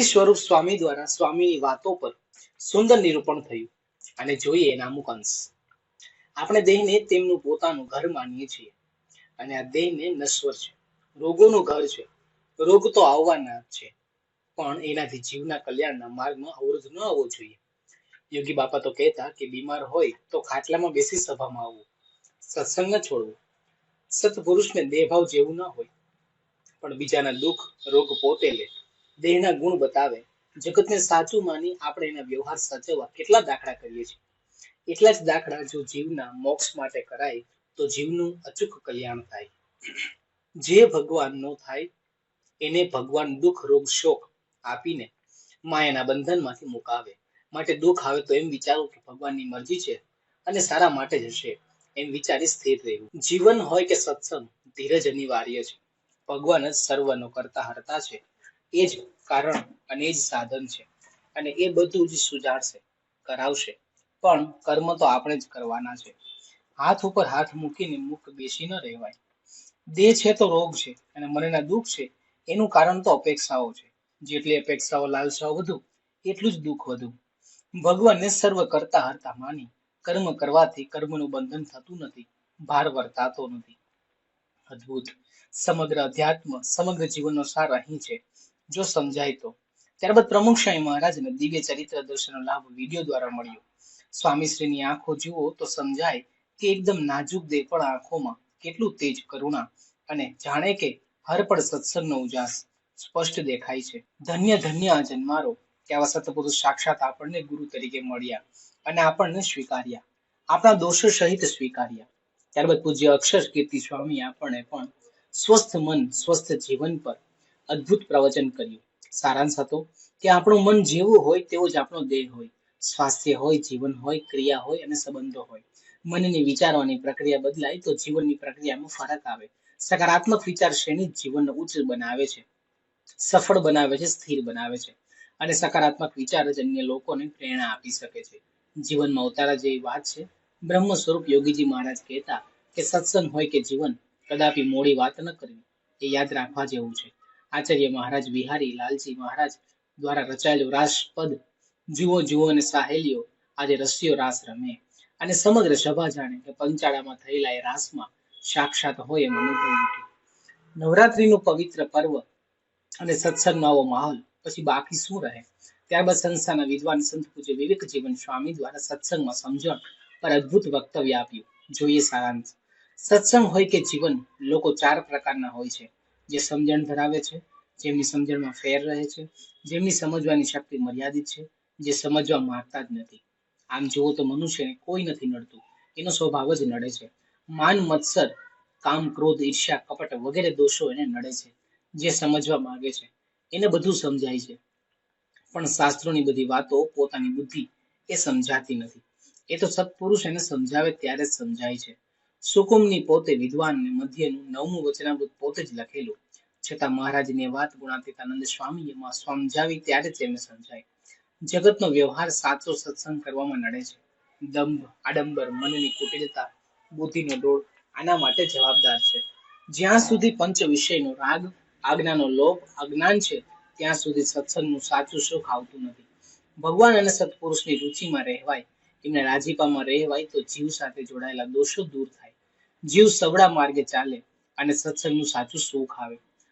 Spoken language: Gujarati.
સ્વરૂપ સ્વામી દ્વારા સ્વામીની વાતો પર સુંદર નિરૂપણ થયું. અને જોઈએ એના અમુક અંશ આપણે દેહને તેમનું પોતાનું ઘર માનીએ છીએ. અને આ દેહને નશ્વર છે. રોગોનું ઘર છે. રોગ તો આવવાના છે. પણ એનાથી જીવના કલ્યાણના માર્ગમાં અવરોધ ન આવવો જોઈએ. યોગી બાપા તો કહેતા કે બીમાર હોય તો ખાટલામાં બેસી સભામાં આવવું. સત્સંગ ન છોડવું. સત્પુરુષને દેહભાવ જેવું ન હોય. પણ બીજાના દુઃખ, રોગ પોતે લે. દેહના ગુણ બતાવે. જગતને સાચું માની આપણે એના વ્યવહાર સાચવવા કેટલા દાખલા કરીએ છીએ. એટલા જ દાખલા જો જીવના મોક્ષ માટે કરાય, તો જીવનું અચૂક કલ્યાણ થાય. જે ભગવાન થાય, એને ભગવાન દુઃખ, રોગ, શોક આપીને માયાના બંધનમાંથી મુકાવે. માટે દુઃખ આવે તો એમ વિચારો કે ભગવાનની મરજી છે અને સારા માટે જ હશે એમ વિચારી સ્થિર રહેવું. જીવન હોય કે સત્સંગ, ધીરજ અનિવાર્ય છે. ભગવાન જ સર્વનો કરતા હરતા છે. એ જ કારણ અને એ જ સાધન છે. અને એ બધું જ સુજાડશે, કરાવશે. પણ કર્મ તો આપણે જ કરવાના છે. હાથ ઉપર હાથ મૂકીને મુખ બેસી ન રહેવાય. દેહ છે તો રોગ છે અને મનના દુઃખ છે. એનું કારણ તો અપેક્ષાઓ છે. જેટલી અપેક્ષાઓ, લાલસાઓ વધુ, એટલું જ દુઃખ વધુ. ભગવાનને સર્વ કરતા હરતા માની, કર્મ કરવાથી કર્મનું બંધન થતું નથી, ભાર વર્તાતો નથી. અદ્ભુત. સમગ્ર અધ્યાત્મ, સમગ્ર જીવનનો સાર અહીં છે. જો સમજાય તો. ત્યારબાદ પ્રમુખ સ્વામી મહારાજને દિવ્ય ચરિત્ર દર્શનનો લાભ વીડિયો દ્વારા મળ્યો. સ્વામીશ્રીની આંખો જુઓ તો સમજાય કે એકદમ નાજુક દેહ પણ આંખોમાં કેટલું તેજ કરુણા અને જાણે કે હરપળ સત્સંગનો ઉજાસ સ્પષ્ટ દેખાય છે. ધન્ય ધન્ય આ કે આવા સતપુરુષ સાક્ષાત આપણને ગુરુ તરીકે મળ્યા અને આપણને સ્વીકાર્યા. આપણા દોષો સહિત સ્વીકાર્યા. ત્યારબાદ પૂજ્ય અક્ષર કીર્તિ સ્વામી આપણને પણ સ્વસ્થ મન, સ્વસ્થ જીવન પર અદ્ભુત પ્રવચન કર્યું. સારાંશ હતો કે આપણું મન જેવું હોય તેવો જ આપણો દેહ હોય. સ્વાસ્થ્ય હોય, જીવન હોય, ક્રિયા હોય અને સંબંધો હોય. મનની વિચારવાની પ્રક્રિયા બદલાય તો જીવનની પ્રક્રિયામાં ફરક આવે. સકારાત્મક વિચાર શ્રેણી જીવનને ઉચ્ચ બનાવે છે. સફળ બનાવે છે, સ્થિર બનાવે છે. અને સકારાત્મક વિચાર જ અન્ય લોકોને પ્રેરણા આપી શકે છે. જીવનમાં ઉતારા જેવી વાત છે. બ્રહ્મ સ્વરૂપ યોગીજી મહારાજ કહેતા કે સત્સંગ હોય કે જીવન, કદાપી મોડી વાત ન કરવી. એ યાદ રાખવા જેવું છે. આચાર્ય મહારાજ બિહારી લાલજી મહારાજ દ્વારા રચાયેલું રાસપદ જુઓ જુઓ અને સાહેલીઓ, આજે રસિયો રાસ રમે. અને સમગ્ર સભા જાણે કે પંચાળામાં થયેલા એ રાસમાં સાક્ષાત હોય એમ અનુભવ નવરાત્રીનું પવિત્ર પર્વ અને સત્સંગનો આવો માહોલ, પછી બાકી શું રહે? ત્યારબાદ સંસ્થાના વિદ્વાન સંત પૂજ્ય વિવેક જીવન સ્વામી દ્વારા સત્સંગમાં સમજણ પર અદ્ભુત વક્તવ્ય આપ્યું. જોઈએ સારાંશ. સત્સંગ હોય કે જીવન, લોકો ચાર પ્રકારના હોય છે. જે સમજણ ધરાવે છે, જેમની સમજણમાં ફેર રહે છે, જેમની સમજવાની શક્તિ મર્યાદિત છે, જે સમજવા માંગતા જ નથી. આમ જુઓ તો મનુષ્યને કોઈ નથી નડતું. એનો સ્વભાવ જ નડે છે. માન, મત્સર, કામ, ક્રોધ, ઈર્ષ્યા, કપટ વગેરે દોષો એને નડે છે, જે સમજવા માંગે છે. એને બધું સમજાય છે. પણ શાસ્ત્રોની બધી વાતો, પોતાની બુદ્ધિ એ સમજાતી નથી. એ તો સત્પુરુષ એને સમજાવે ત્યારે જ સમજાય છે. સુકુમની પોતે વિદ્વાન ને મધ્યનું નવમું વચનામૃત પોતે જ લખેલું. છતાં મહારાજની વાત ગુણાતીતાનંદ સ્વામી એમાં સમજાવી ત્યારે તેમને સમજાય. જગતનો વ્યવહાર સાચો સત્સંગ કરવામાં નડે છે. દંભ, આડંબર, મનની કુટિલતા, બુદ્ધિનો ડોળ આના માટે જવાબદાર છે. જ્યાં સુધી પંચ વિષયનો રાગ, આજ્ઞાનો લોભ અજ્ઞાન છે, ત્યાં સુધી સત્સંગનું સાચું સુખ આવતું નથી. ભગવાન અને સત્પુરુષની રુચિમાં રહેવાય, એમને રાજીપામાં રહેવાય તો જીવ સાથે જોડાયેલા દોષો દૂર થાય. જીવ સવડા માર્ગે ચાલે અને સત્સંગનું સાચું સુખ આવે.